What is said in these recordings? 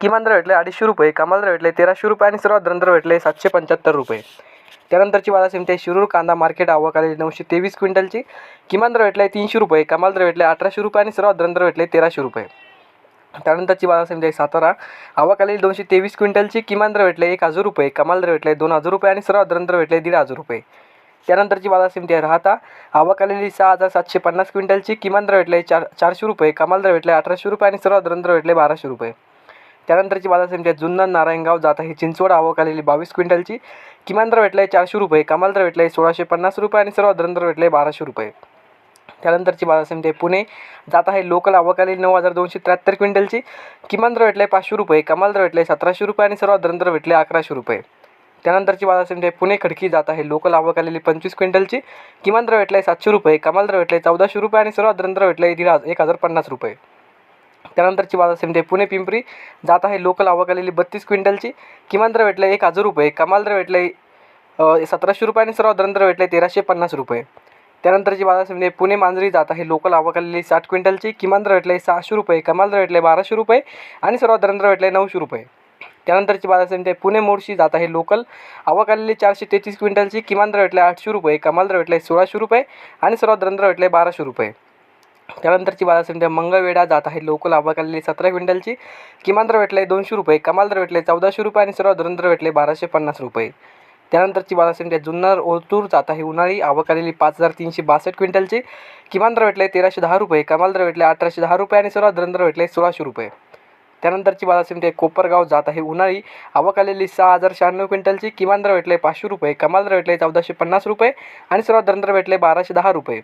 किमान दर भेटले अडीचशे रुपये कमाल दर भेटले तेराशे रुपये आणि सर्वात दर भेटले सातशे पंच्याहत्तर रुपये. त्यानंतरची बाजार समिती आहे शिरूर कांदा मार्केट आवक नऊशे तेवीस क्विंटलची. किमान दर भेटले तीनशे रुपये कमाल दर भेटले अठराशे रुपये आणि सर्वात दर भेटले तेराशे रुपये. त्यानंतरची बाजार समिती आहे सातारा आवाकाली दोनशे तेवीस क्विंटलची. किमान दर भेटले एक हजार रुपये कमाल दर भेटले दोन हजार रुपये आणि सर्वात दर भेटले दीड हजार रुपये. त्यानंतरची बाजार समिती आहे राहता आवाकालेली सहा हजार सातशे पन्नास क्विंटलची. किमान दर भेटले चार चारशे रुपये कमाल दर भेटले अठराशे रुपये आणि सर्वात दर दर भेटले बाराशे रुपये. त्यानंतरची बाजार समिती जुन्ना जुन्नर नारायणगाव जात आहे चिंचवड आवक आलेली बावीस क्विंटलची. किमान दर आहे चारशे रुपये कमाल दर आहे सोळाशे पन्नास रुपये आणि सर्वात दर दर भेटले बाराशे रुपये. त्यानंतरची बाजार समिती आहे पुणे. जात आहे लोकल आवक आलेली नऊ हजार दोनशे त्र्याहत्तर क्विंटलची. किमान दर भेटले पाचशे रुपये कमाल दर भेटले सतराशे रुपये आणि सर्वात दर भेटले अकराशे रुपये. त्यानंतरची बाजार समिती आहे पुणे खडकी जात आहे लोकल आवक आलेली पंचवीस क्विंटलची. किमान दर भेटले सातशे रुपये कमाल दर भेटले चौदाशे रुपये आणि सर्वात दर दर भेटले दीड एक हजार पन्नास रुपये. त्यानंतरची बाजार समिती पुणे पिंपरी. जात आहे लोकल आवक आलेली बत्तीस क्विंटलची. किमान दर भेटले एक हजार रुपये. कमाल दर भेटले सतराशे रुपये आणि सर्वात दर दर भेटले तेराशे पन्नास रुपये. त्यानंतरची बाजार समिती पुणे मांजरी. जात आहे लोकल आवक आलेली साठ क्विंटलची. किमान दर भेटले सहाशे रुपये. कमाल दर भेटले बाराशे रुपये आणि सर्वात दर दर भेटले नऊशे रुपये. त्यानंतरची बाजार समिती पुणे मोर्शी. जात आहे लोकल आवक आलेली चारशे तेहतीस क्विंटलची. किमान दर भेटले आठशे रुपये. कमाल दर आहे सोळाशे रुपये आणि सर्वात दर दर भेटले बाराशे रुपये. त्यानंतरची बाजार समिती आहे मंगळवेढा जात आहे लोकल आवक सतरा क्विंटलची. किमान दर भेटले दोनशे रुपये कमाल दर भेटले चौदाशे रुपये आणि सर्व दर दर भेटले बाराशे पन्नास रुपये. त्यानंतरची बाजार समिती आहे जुन्नर ओतूर जात आहे. उन्हाळी आवक आलेली पाच हजार तीनशे बासष्ट क्विंटलची. किमान दर भेटले तेराशे दहा रुपये कमाल दर भेटले अठराशे दहा रुपये आणि सर्व दर दर भेटले सोळाशे रुपये. त्यानंतरची बाजार समिती आहे कोपरगाव जात आहे. उन्हाळी आवक आलेली सहा हजार शहाण्णव क्विंटलची. किमान दर भेटले पाचशे रुपये कमाल दर भेटले चौदाशे पन्नास रुपये आणि सर्वात दर दर भेटले बाराशे दहा रुपये.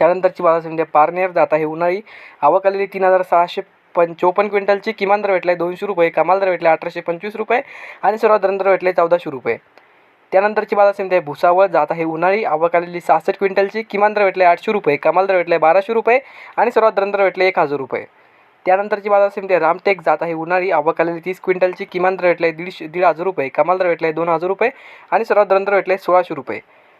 त्यानंतरची बाजार समिती आहे पारनेर जात आहे. उन्हाळी आवक आलेली तीन हजार सहाशे पण चोपन्न क्विंटलची. किमान दर भेटले दोनशे रुपये कमाल दर भेटले अठराशे पंचवीस रुपये आणि सर्वात दर दर भेटले चौदाशे रुपये. त्यानंतरची बाजार समिती आहे भुसावळ जात आहे. उन्हाळी आवक आलेली सहासष्ट क्विंटलची. किमान दर भेटले आठशे रुपये कमाल दर भेटले बाराशे रुपये आणि सर्वात दर भेटले एक हजार रुपये. त्यानंतरची बाजार समिती आहे रामटेक जात आहे. उन्हाळी आवक आलेली तीस क्विंटलची. किमान दर भेटले दीडशे दीड हजार रुपये कमाल दर भेटले दोन हजार रुपये आणि सर्वात दर दर भेटले सोळाशे रुपये.